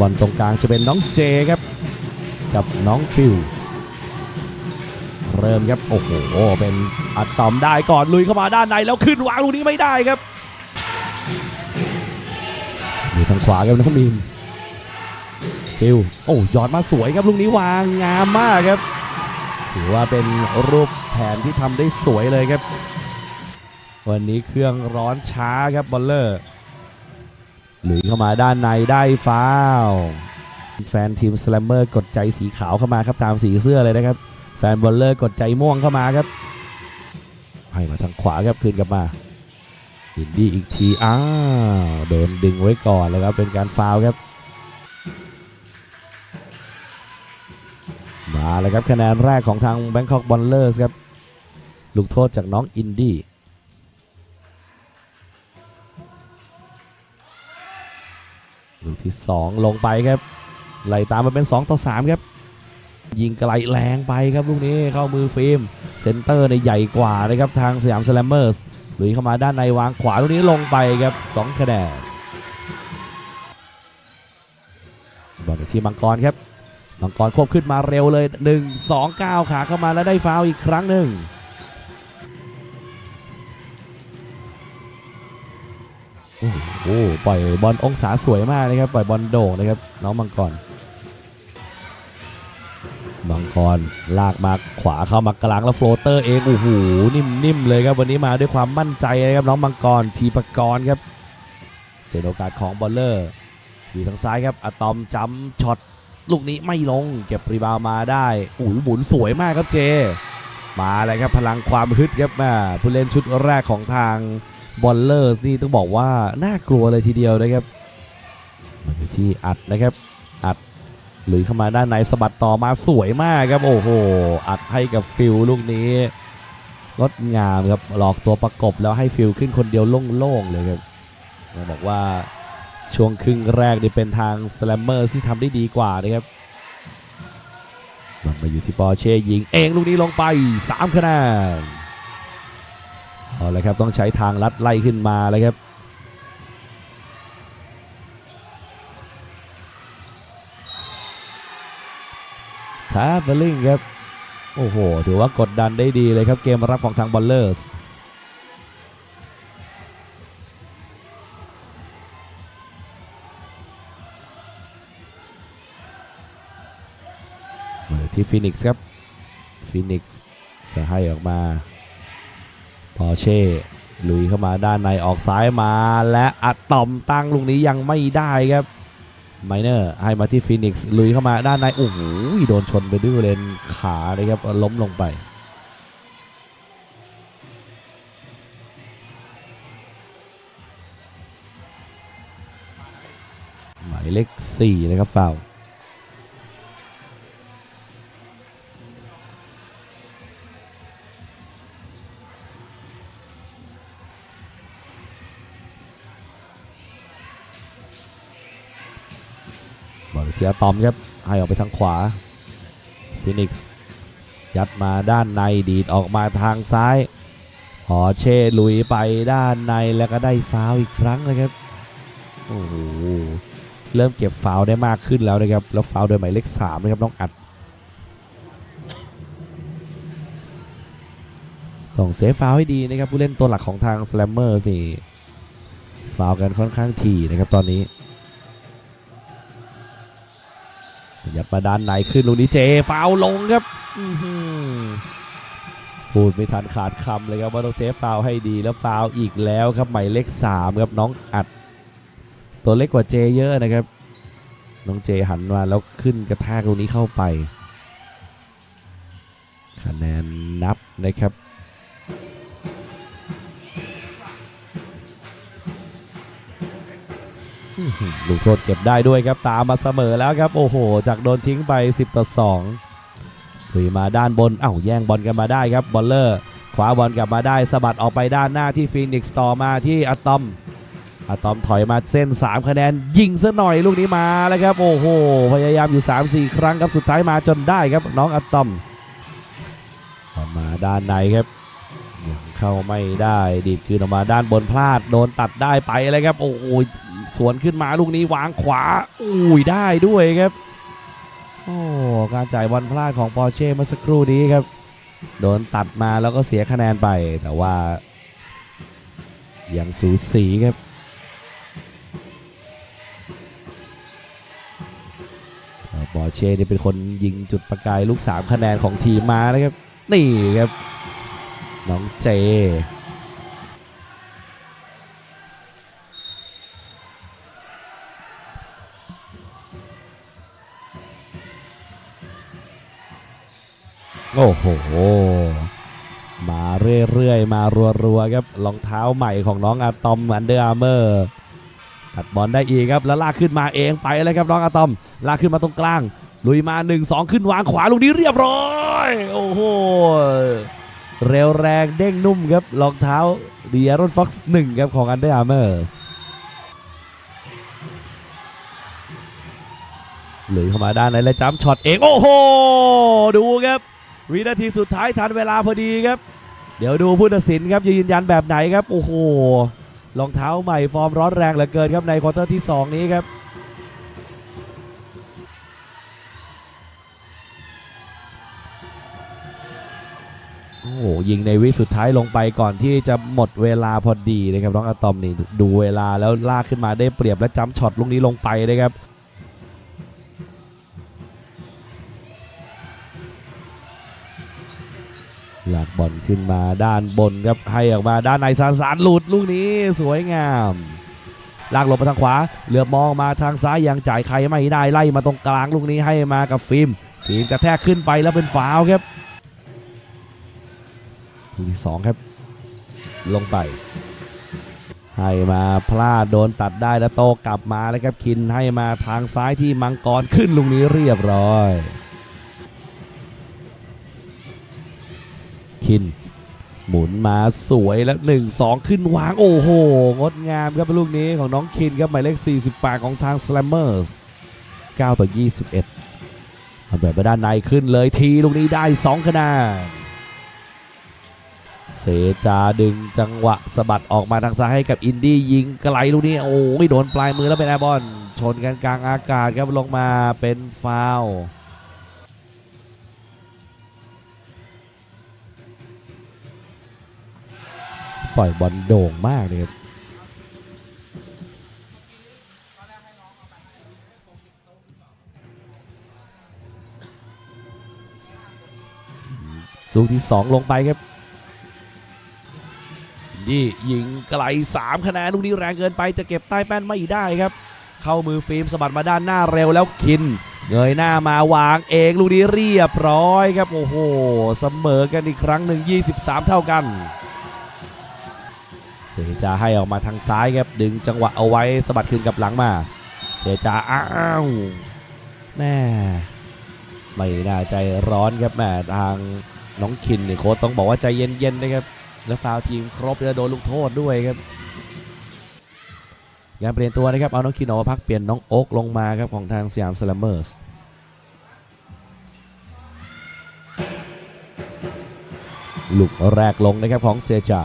บอลตรงกลางจะเป็นน้องเจครับ กับน้องฟิว เริ่มครับโอ้โหเป็นอัดตอมได้ก่อนลุยเข้ามาด้านในแล้วขึ้นวางลูกนี้ไม่ได้ครับอยู่ทางขวาครับน้องมีนฟิวโอ้ยอดมาสวยครับลูกนี้วางงามมากครับ ถือว่าเป็นรูปแผนที่ทำได้สวยเลยครับ วันนี้เครื่องร้อนช้าครับบอลเลอร์ หลุยเข้ามาด้านในได้ฟาวแฟนทีมสแลมเมอร์กดใจสีขาวเข้ามาครับตามสีเสื้อเลยนะครับ แฟนบอลเลอร์กดใจม่วงเข้ามาครับ ให้มาทางขวาครับคืนกลับมาอินดี้อีกที อ้าวโดนดึงไว้ก่อนแล้วครับเป็นการฟาวครับ มาเลยครับคะแนนแรกของทาง Bangkok b o l l e r s ครับ ลูกโทษจากน้องอินดี้ ลูกที่ 2 ลงไปครับไล่ตามมาเป็น 2 ต่อ 3 ครับ ยิงไกลแรงไปครับลูกนี้เข้ามือฟิล์มเซนเตอร์ในใหญ่กว่านะครับทางสยามสแลมเมอร์สลุยเข้ามาด้านในวางขวาลูกนี้ลงไปครับ2คะแนนบอลที่มังกรครับมังกรควบขึ้นมาเร็วเลย 1 2 9 ขาเข้ามาแล้วได้ฟาวอีกครั้งหนึ่งโอ้ โหปล่อยบอลองศาสวยมากนะครับปล่อยบอลโด่งนะครับน้องมังกรมังกรลากมาขวาเข้ามากลางแล้วโฟลเตอร์เองโอ้โหนิ่มๆเลยครับวันนี้มาด้วยความมั่นใจนะครับน้องมังกรทีปกรณ์ครับเป็นโอกาสของบอลเลอร์อยู่ทางซ้ายครับอะตอมจัมช็อตลูกนี้ไม่ลงเก็บรีบาวมาได้โอ้โหมุนสวยมากครับเจ มาเลยครับพลังความฮึดครับแม่ผู้เล่นชุดแรกของทาง บอลเลอร์สนี่ต้องบอกว่าน่ากลัวเลยทีเดียวนะครับมาอยู่ที่อัดนะครับ อัดหรือเข้ามาด้านในสะบัดต่อมาสวยมากครับโอ้โห อัดให้กับฟิลลูกนี้งดงามครับหลอกตัวประกบแล้วให้ฟิลขึ้นคนเดียวโล่งๆเลยครับต้องบอกว่าช่วงครึ่งแรกนี่เป็นทางสแลมเมอร์ที่ทำได้ดีกว่านะครับมันมาอยู่ที่ปอเช่ยิงเองลูกนี้ลงไป 3 คะแนน เอาลยครับต้องใช้ทางลัดไล่ขึ้นมาเลยครับทาเบลลิงครับ โอ้โห ถือว่ากดดันได้ดีเลยครับเกมรับของทางบอลเลอร์สมาที่ฟินิกส์ครับฟินิกส์จะให้ออกมา ปอเช่ลุยเข้ามาด้านในออกซ้ายมาและอัดต่อมตั้งลูกนี้ยังไม่ได้ครับไมเนอร์ให้มาที่ฟีนิกซ์ลุยเข้ามาด้านในโอ้โหโดนชนไปด้วยเลนขาเลยครับล้มลงไปหมายเลข4นะครับฟาว ล์บอลที่อะตอมครับให้ออกไปทางขวาฟินิกซ์ยัดมาด้านในดีดออกมาทางซ้ายพอเช่ลุยไปด้านในแล้วก็ได้ฟาวอีกครั้งนะครับโอ้โหเริ่มเก็บฟาวได้มากขึ้นแล้วนะครับแล้วฟาวโดยหมายเลข3นะครับน้องอัดต้องเซฟฟาวให้ดีนะครับผู้เล่นตัวหลักของทางสแลมเมอร์สิฟาวกันค่อนข้างถี่นะครับตอนนี้ ยัดมาด้านในขึ้นลูกนี้เจฟาวลงครับอือหือพูดไม่ทันขาดคำเลยครับว่าต้องเซฟฟาวให้ดีแล้วฟาวอีกแล้วครับหมายเลข3ครับน้องอัด ตัวเล็กกว่าเจเยอะนะครับ น้องเจหันมาแล้วขึ้นกระแทกลูกนี้เข้าไป คะแนนนับนะครับ ลูกโทษเก็บได้ด้วยครับตามมาเสมอแล้วครับโอ้โห จากโดนทิ้งไป 10 ต่อ2ลุยมาด้านบนเอ้าแย่งบอลกันมาได้ครับบอลเลอร์ขคว้าบอลกลับมาได้สะบัดออกไปด้านหน้าที่ฟีนิกซ์ต่อมาที่อะตอมอะตอมถอยมาเส้น 3 คะแนน ยิงซะหน่อยลูกนี้มาแล้วครับ โอ้โห พยายามอยู่ 3-4 ครั้งครับสุดท้ายมาจนได้ครับน้องอะตอมออกมาด้านในครับยังเข้าไม่ได้ดีดคืนออกมาด้านบนพลาดโดนตัดได้ไปเลยครับ โอ้โห สวนขึ้นมาลูกนี้วางขวาอุ้ยได้ด้วยครับโอ้การจ่ายบอลพลาดของปอร์เช่เมื่อสักครู่นี้ครับ โดนตัดมาแล้วก็เสียคะแนนไปแต่ว่า ยังสูสีครับปอร์เช่นี่เป็นคนยิงจุดประกายลูก 3 คะแนนของทีมมานะครับ นี่ครับ น้องเจ โอ้โห มาเรื่อยๆ มารัวๆครับรองเท้าใหม่ของน้องอะตอมอันเดอร์อาร์เมอร์ตัดบอลได้อีกครับแล้วลากขึ้นมาเองไปเลยครับน้องอะตอม ลากขึ้นมาตรงกลาง ลุยมา 1-2 ขึ้นวางขวาลูกนี้เรียบร้อย โอ้โห เร็วแรงเด้งนุ่มครับรองเท้าเดียรอนฟ็อกซ์หนึ่งครับของอันเดอร์อาร์เมอร์หลุยเข้ามาด้านในและจัมช็อตเอง โอ้โห ดูครับ วินาทีสุดท้ายทันเวลาพอดีครับ เดี๋ยวดูผู้ตัดสินครับจะยืนยันแบบไหนครับ โอ้โหรองเท้าใหม่ฟอร์มร้อนแรงเหลือเกินครับในควอเตอร์ที่ 2 นี้ครับโอ้โหยิงในวิสุดท้ายลงไปก่อนที่จะหมดเวลาพอดีนะครับน้องอะตอมนี่ดูเวลาแล้วลากขึ้นมาได้เปรียบและจัมป์ช็อตลูกนี้ลงไปนะครับ หลักบอลขึ้นมาด้านบนครับให้ออกมาด้านในสารสารหลุดลูกนี้สวยงามลากหลบมาทางขวาเหลือบมองมาทางซ้ายยังจ่ายใครไม่ได้ไล่มาตรงกลางลูกนี้ให้มากับฟิล์มฟิล์มกระแทกขึ้นไปแล้วเป็นฟาวครับลูกที่สองครับ ลงไปให้มาพลาดโดนตัดได้แล้วโตกลับมาแล้วครับคินให้มาทางซ้ายที่มังกรขึ้นลูกนี้เรียบร้อย คิน หมุนมาสวยแล้ว1 2 ขึ้นวางโอ้โห งดงามครับลูกนี้ของน้องคินครับหมายเลข 48 ของทาง Slammers 9 ต่อ 21เอาแบบไปด้านในขึ้นเลยทีลูกนี้ได้ 2 คะแนนเสจาดึงจังหวะสะบัดออกมาทางซ้ายให้กับอินดี้ยิงไกลลูกนี้ โอ้ยโดนปลายมือแล้วเป็นแอร์บอลชนกันกลางอากาศครับลงมาเป็นฟาวล์ ล่อยบอลโด่งมากเลยครับสูงที่ 2 ลงไปครับนี่ยิงไกล3คะแนนลูกนี้แรงเกินไปจะเก็บใต้แป้นไม่ได้ครับ เข้ามือฟิล์มสะบัดมาด้านหน้าเร็วแล้วคิน เงยหน้ามาวางเองลูกนี้เรียบร้อยครับ โอ้โหเสมอกันอีกครั้งหนึ่ง23 เท่ากัน เสจาให้ออกมาทางซ้ายครับดึงจังหวะเอาไว้สะบัดคืนกับหลังมา เสจาอ้าวแม่ไม่น่าใจร้อนครับแม่ทางน้องคินเนี่ยโค้ชต้องบอกว่าใจเย็นๆนะครับแล้วฟาวทีมครบจะโดนลูกโทษด้วยครับการเปลี่ยนตัวนะครับเอาน้องคินออกมาพักเปลี่ยนน้องโอ๊กลงมาครับของทางสยามสแลมเมอร์สลูกแรกลงนะครับของเซจา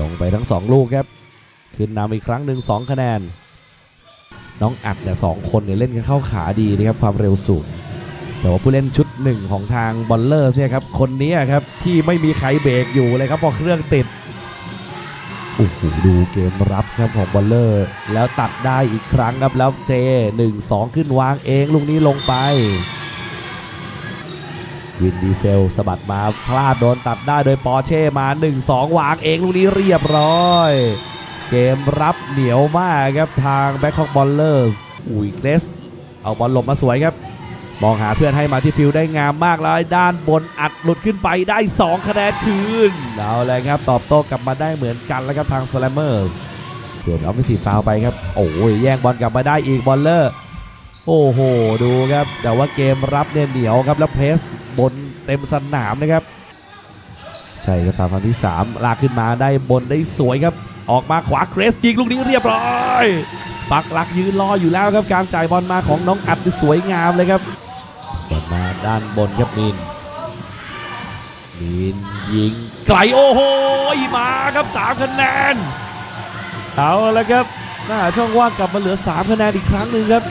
ลงไปทั้ง 2 ลูกครับ ขึ้นนำอีกครั้งหนึ่ง2คะแนน น้องอัดเนี่ยสองคนเนี่ยเล่นกันเข้าขาดีนะครับความเร็วสูง แต่ว่าผู้เล่นชุดหนึ่งของทางบอลเลอร์เนี่ยครับคนนี้ครับที่ไม่มีใครเบรกอยู่เลยครับพอเครื่องติดโอ้โหดูเกมรับครับของบอลเลอร์ แล้วตัดได้อีกครั้งครับแล้วเจ1 2 ขึ้นวางเองลูกนี้ลงไป วินดีเซลสะบัดมาพลาดโดนตัดได้โดยปอร์เช่มา 1-2 วางเองลูกนี้เรียบร้อย เกมรับเหนียวมากครับทางแบ็คฮอกบอลเลอร์อุ้ยเกรสเอาบอลหลบมาสวยครับ มองหาเพื่อนให้มาที่ฟิลได้งามมากแล้วด้านบนอัดหลุดขึ้นไปได้ 2 คะแนนคืนเอาเลยครับตอบโต้กลับมาได้เหมือนกันแล้วครับทางสแลมเมอร์สส่วนออฟฟิศฟาวไปครับ โอ้ยแย่งบอลกลับมาได้อีกบอลเลอร์ โอ้โห ดูครับ แต่ว่าเกมรับเนี่ยเหนียวครับ แล้วเพรสบนเต็มสนามนะครับ ใช่ครับฟาวครั้งที่ 3 ลากขึ้นมาได้บนได้สวยครับ ออกมาขวาเกรสยิงลูกนี้เรียบร้อยปักหลักยืนรออยู่แล้วครับการจ่ายบอลมาของน้องอัดที่สวยงามเลยครับบอลมาด้านบนครับมีนมีนยิงไกลโอ้โหมาครับ3คะแนนเอาแล้วครับหน้าช่องว่างกลับมาเหลือ3คะแนนอีกครั้งหนึ่งครับ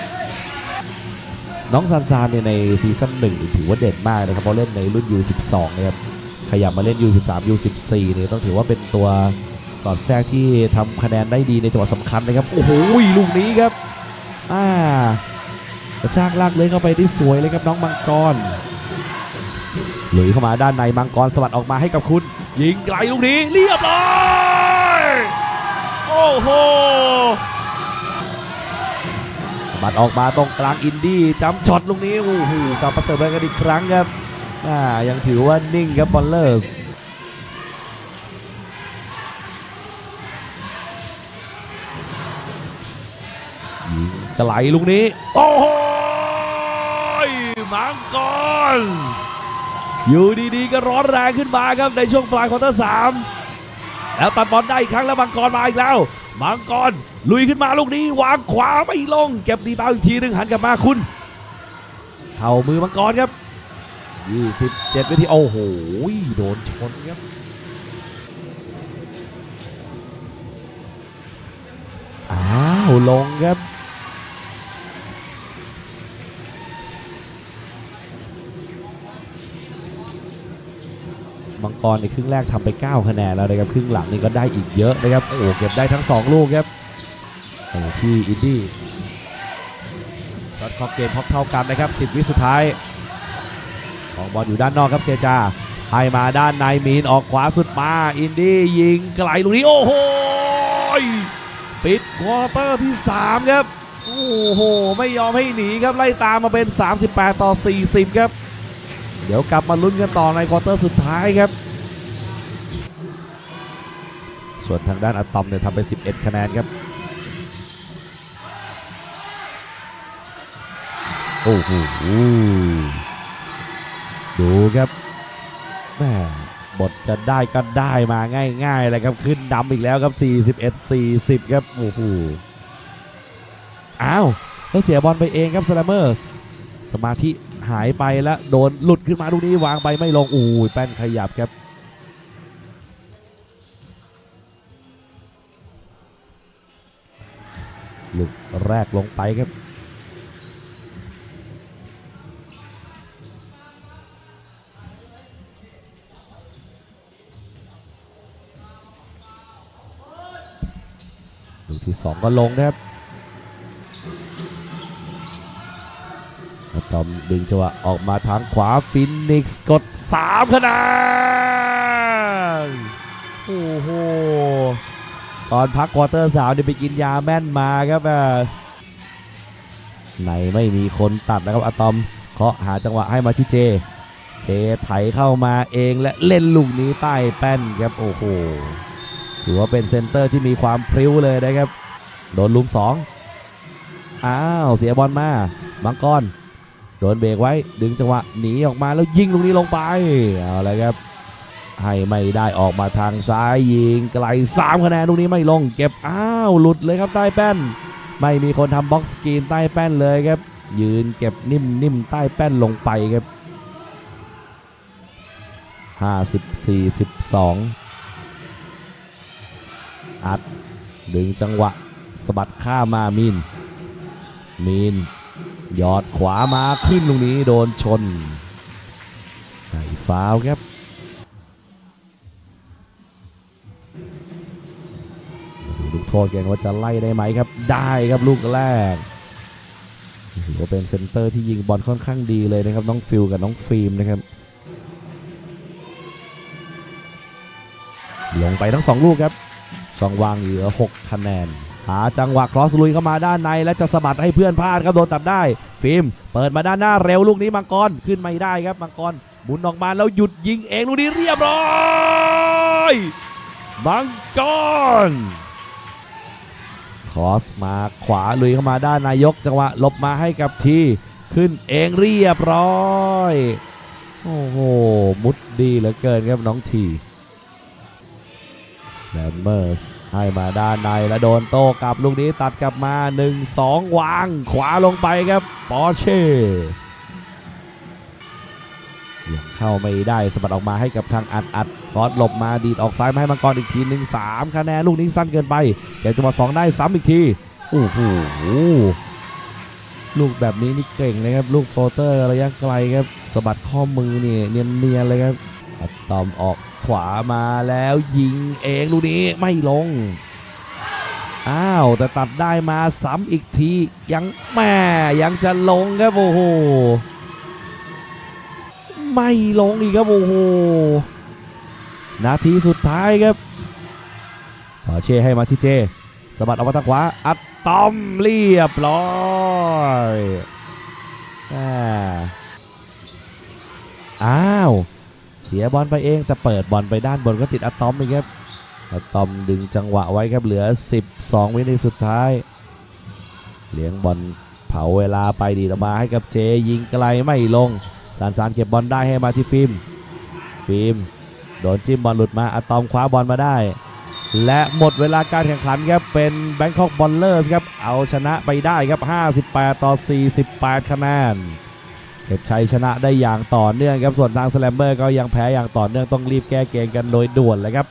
น้องซานซานเนี่ยในซีซั่นหนึ่งถือว่าเด่นมากนะครับเพราะเล่นในรุ่น U12 นะครับขยับมาเล่น U13 U14 เนี่ยต้องถือว่าเป็นตัวสอดแทรกที่ทำคะแนนได้ดีในจังหวะสำคัญนะครับโอ้โหลูกนี้ครับอ่ากระชากลากเลยเข้าไปที่สวยเลยครับน้องมังกรหลุยเข้ามาด้านในมังกรสวัสดออกมาให้กับคุณ ยิงไกลลูกนี้เรียบร้อยโอ้โห บาดออกมาตรงกลางอินดี้จำช็อตลูกนี้โอ้โหกลับมาเสิร์ฟได้กันอีกครั้งครับอ่ายังถือว่านิ่งครับบอลเลอร์สยิงไกลลูกนี้ โอ้โหมังกรอยู่ดีๆก็ร้อนแรงขึ้นมาครับในช่วงปลายควอเตอร์สาม แล้วตัดบอลได้อีกครั้งแล้วมังกรมาอีกแล้วมังกรลุยขึ้นมาลูกนี้วางขวาไม่ลง เก็บดีบาวอีกทีหนึ่งหันกลับมาคุณ เข่ามือมังกรครับ 27วิธีโอ้โหโดนชนครับอ้าวลงครับ มังกรในครึ่งแรกทำไป 9 คะแนนแล้วนะครับครึ่งหลังนี่ก็ได้อีกเยอะนะครับโอ้โหเก็บได้ทั้ง 2 ลูกครับที่อินดี้ช็อตคอกเกมพบเท่ากันนะครับ 10 วิสุดท้ายออกบอลอยู่ด้านนอกครับเซจาให้มาด้านในมีนออกขวาสุดมา อินดี้ยิงไกลลูกนี้โอ้โหปิดควอเตอร์ที่ 3 ครับ โอ้โห ไม่ยอมให้หนีครับ ไล่ตามมาเป็น 38 ต่อ 40 ครับ เดี๋ยวกลับมาลุ้นกันต่อในควอเตอร์สุดท้ายครับ ส่วนทางด้านอะตอมเนี่ยทำไป 11 คะแนนครับ โอ้โหดูครับแม่บทจะได้ก็ได้มาง่ายๆเลยครับขึ้นนำอีกแล้วครับ 41 40 ครับโอ้โหอ้าวแล้วเสียบอลไปเองครับสแลมเมอร์สสมาธิ หายไปแล้วโดนหลุดขึ้นมาลูกนี้วางไปไม่ลงอู้ยแป้นขยับครับลูกแรกลงไปครับ ลูกที่ 2 ก็ลงนะครับ อะตอมดึงจังหวะออกมาทางขวาฟินิกส์กด 3 คะแนนโอ้โหตอนพักควอเตอร์สาวเนี่ยไปกินยาแม่นมาครับอะในไม่มีคนตัดนะครับอะตอมเคาะหาจังหวะให้มาที่เจ เจไถเข้ามาเองและเล่นลูกนี้ใต้แป้นครับโอ้โหถือว่าเป็นเซนเตอร์ที่มีความพริ้วเลยนะครับ โดนลุมสองอ้าว เสียบอลมา มังกร โดนเบรกไว้ดึงจังหวะหนีออกมาแล้วยิงลูกนี้ลงไปเอาละครับให้ไม่ได้ออกมาทางซ้ายยิงไกล3คะแนนลูกนี้ไม่ลง เก็บอ้าวหลุดเลยครับใต้แป้น ไม่มีคนทำบ็อกซ์สกรีนใต้แป้นเลยครับ ยืนเก็บนิ่มๆใต้แป้นลงไปครับ54 12 อัดดึงจังหวะสะบัดข้ามามีน มีน ยอดขวามาขึ้นตรงนี้โดนชนไก่ฟาวครับดูลูกโทษกันว่าจะไล่ได้ไหมครับ ได้ครับลูกแรกถือว่าเป็นเซนเตอร์ที่ยิงบอลค่อนข้างดีเลยนะครับ น้องฟิลกับน้องฟิล์มนะครับ ลงไปทั้งสองลูกครับช่องวางเหลือ 6 คะแนน หาจังหวะครอสลุยเข้ามาด้านในและจะสะบัดให้เพื่อนพลาดครับโดนตัดได้ ฟิล์มเปิดมาด้านหน้าเร็วลูกนี้มังกรขึ้นไม่ได้ครับมังกรหมุนออกมาแล้วหยุดยิงเองลูกนี้เรียบร้อยมังกรคอสมาขวาลุยเข้ามาด้านนายกจังหวะหลบมาให้กับทีขึ้นเองเรียบร้อยโอ้โหมุดดีเหลือเกินครับน้องทีแลมเมอร์ ให้มาด้านในแล้วโดนโต้กลับลูกนี้ตัดกลับมา 1 2 วาง ขวาลงไปครับ ปอเช่ยังเข้าไม่ได้สะบัดออกมาให้กับทางอัดอัดคอสหลบมาดีดออกซ้ายมาให้มังกรอีกทีหนึ่งสามคะแนนลูกนี้สั้นเกินไปเก็บจังหวะสองได้ซ้ำอีกทีโอ้โหลูกแบบนี้นี่เก่งเลยครับ ลูกโฟเตอร์ระยะไกลครับสะบัดข้อมือนี่เนียนๆเลยครับอะตอมออก ขวามาแล้วยิงเองลูกนี้ไม่ลง อ้าวแต่ตัดได้มาซ้ำอีกที ยังแม่ยังจะลงครับโอ้โหไม่ลงอีกครับโอ้โหนาทีสุดท้ายครับพอเช่ให้มาที่เจสบัดออกมาทางขวาอัดตอมเรียบร้อยอ่าอ้าว เสียบอลไปเองแต่เปิดบอลไปด้านบนก็ติดอะตอมอีกครับอะตอมดึงจังหวะไว้ครับเหลือ 12 วินาทีสุดท้าย เลี้ยงบอลเผาเวลาไปดีดออกมาให้กับเจยิงไกลไม่ลง สารสารเก็บบอลได้ให้มาที่ฟิล์มฟิล์มโดนจิ้มบอลหลุดมาอะตอมคว้าบอลมาได้ และหมดเวลาการแข่งขันครับเป็นแบงคอกบอลเลอร์สครับเอาชนะไปได้ครับ 58 ต่อ 48 คะแนน เก็บชัยชนะได้อย่างต่อเนื่องครับส่วนทางสแลมเบอร์ก็ยังแพ้อย่างต่อเนื่องต้องรีบแก้เกมกันโดยด่วนเลยครับ